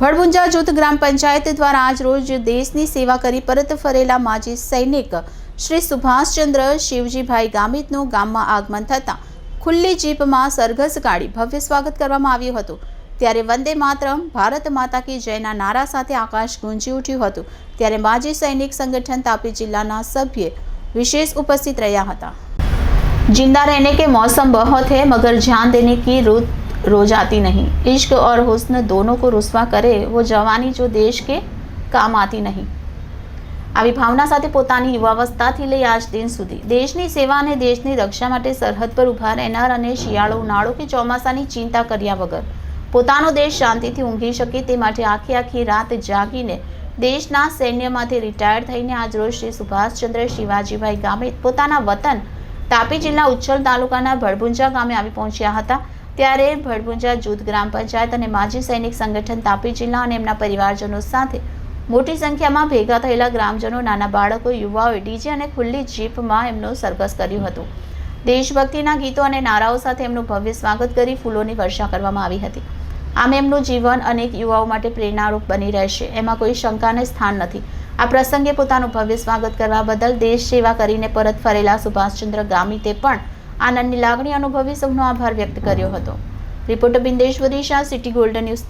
ભડભુંજા જૂથ ગ્રામ પંચાયત દ્વારા આજ દેશની સેવા કરી પરત ફરેલા માજી સૈનિક શ્રી સુભાષચંદ્ર શિવજીભાઈ ગામિતનું ગામમાં આગમન થતાં ખુલ્લી જીપમાં સરઘસ કાઢી ભવ્ય સ્વાગત કરવામાં આવ્યું હતું. ત્યારે વંદે માતરમ, ભારત માતા કી જયના નારા સાથે આકાશ ગુંજી ઉઠ્યું હતું. ત્યારે માજી સૈનિક સંગઠન તાપી જિલ્લાના સભ્ય વિશેષ ઉપસ્થિત રહ્યા હતા. જિંદા રહેને કે મોસમ બહોત હે, મગર જાન દેને કી રૂત रोज आती नहीं इश्क और हुस्न दोनों को रुस्वा करे वो जवानी जो देश के કામ આતી નહીં આવી ભાવના સાથે પોતાની યુવાવસ્થાથી લઈ આજ દિન સુધી દેશની સેવા અને દેશની રક્ષા માટે સરહદ પર ઊભા રહેનાર અને શિયાળો ઉનાળો કે ચોમાસાની ચિંતા કર્યા વગર પોતાનો દેશ શાંતિથી ઊંઘી શકે તે માટે આખી આખી રાત જાગીને દેશના સૈન્યમાંથી રિટાયર થઈને આજરોજ શ્રી સુભાષચંદ્ર શિવાજીભાઈ ગામે પોતાના વતન તાપી જિલ્લા ઉચ્છલ તાલુકાના ભડભુંજા ગામે આવી પહોંચ્યા હતા ત્યારે ભડભુંજા જૂથ ગ્રામ પંચાયત અને માજી સૈનિક સંગઠન તાપી જિલ્લા અને એમના પરિવારજનો સાથે મોટી સંખ્યામાં ભેગા થયેલા ગ્રામજનો, નાના બાળકો, યુવાઓએ ડીજે અને ખુલ્લી જીપમાં એમનું સરઘસ કર્યું હતું. દેશભક્તિના ગીતો અને નારાઓ સાથે એમનું ભવ્ય સ્વાગત કરી ફૂલોની વર્ષા કરવામાં આવી હતી. આમ એમનું જીવન અનેક યુવાઓ માટે પ્રેરણારૂપ બની રહેશે, એમાં કોઈ શંકાને સ્થાન નથી. આ પ્રસંગે પોતાનું ભવ્ય સ્વાગત કરવા બદલ દેશ સેવા કરીને પરત ફરેલા સુભાષચંદ્ર ગામીતે પણ આનંદની લાગણી અનુભવી સૌનો આભાર વ્યક્ત કર્યો હતો. Reporter Bindeshwari Shah city golden news